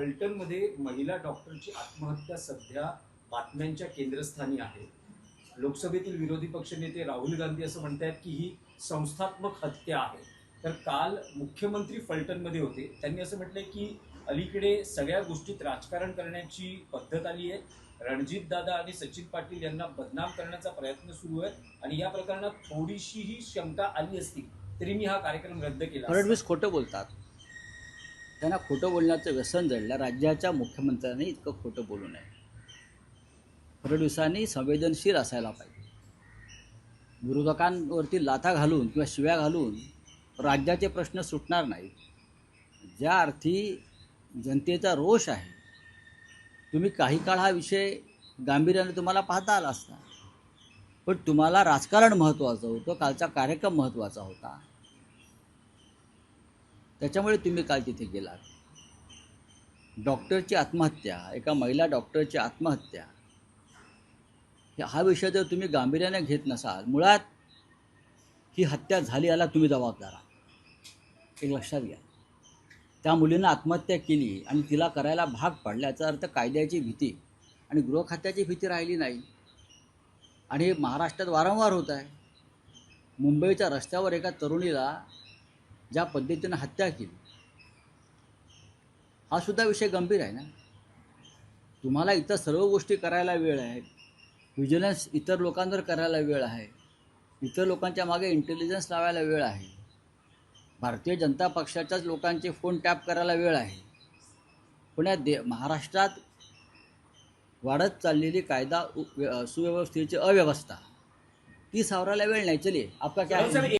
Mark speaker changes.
Speaker 1: फलटणमध्ये महिला डॉक्टरची आत्महत्या सध्या बातम्यांच्या केंद्रस्थानी आहे. लोकसभेतील विरोधी पक्षनेते राहुल गांधी असं म्हणतात की ही संस्थात्मक हत्या आहे. तर काल मुख्यमंत्री फलटणमध्ये होते. त्यांनी असं म्हटलंय की अलीकडे सगळ्या गोष्टीत राजकारण करण्याची पद्धत आली आहे. रणजित दादा आणि सचिन पाटील यांना बदनाम करण्याचा प्रयत्न सुरू आहे आणि या प्रकरणात थोडीशीही शंका आली असती तरी मी हा कार्यक्रम रद्द केला.
Speaker 2: फडणवीस खोटं बोलतात. त्यांना खोटं बोलण्याचं व्यसन जडलं राज्याच्या मुख्यमंत्र्यांनी इतकं खोटं बोलू नये. फडणवीसांनी संवेदनशील असायला पाहिजे. विरोधकांवरती लाथा घालून किंवा शिव्या घालून राज्याचे प्रश्न सुटणार नाहीत. ज्या अर्थी जनतेचा रोष आहे तुम्ही काही काळ हा विषय गांभीर्याने तुम्हाला पाहता आला असता. पण तुम्हाला राजकारण महत्त्वाचं होतं कालचा कार्यक्रम महत्त्वाचा होता. त्याच्यामुळे तुम्ही काल तिथे गेलात. डॉक्टरची आत्महत्या एका महिला डॉक्टरची आत्महत्या हे- हा विषय जर तुम्ही गांभीर्याने घेत नसाल मुळात ही हत्या झाली याला तुम्ही जबाबदार आहात. एक लक्षात घ्या. त्या मुलीनं आत्महत्या केली आणि तिला करायला भाग पडल्याचा अर्थ कायद्याची भीती आणि गृहखात्याची भीती राहिली नाही. आणि हे महाराष्ट्रात वारंवार होत आहे. मुंबईच्या रस्त्यावर एका तरुणीला ज्या पद्धतीनं हत्या केली. हा सुद्धा विषय गंभीर आहे ना? तुम्हाला इतर सर्व गोष्टी करायला वेळ आहे. विजिलन्स इतर लोकांवर करायला वेळ आहे. इतर लोकांच्या मागे इंटेलिजन्स लावायला वेळ आहे. भारतीय जनता पक्षाच्याच लोकांचे फोन टॅप करायला वेळ आहे. पण या दे महाराष्ट्रात वाढत चाललेली कायदा सुव्यवस्थेची अव्यवस्था. ती सावरायला वेळ नाही चलिए. आपका क्या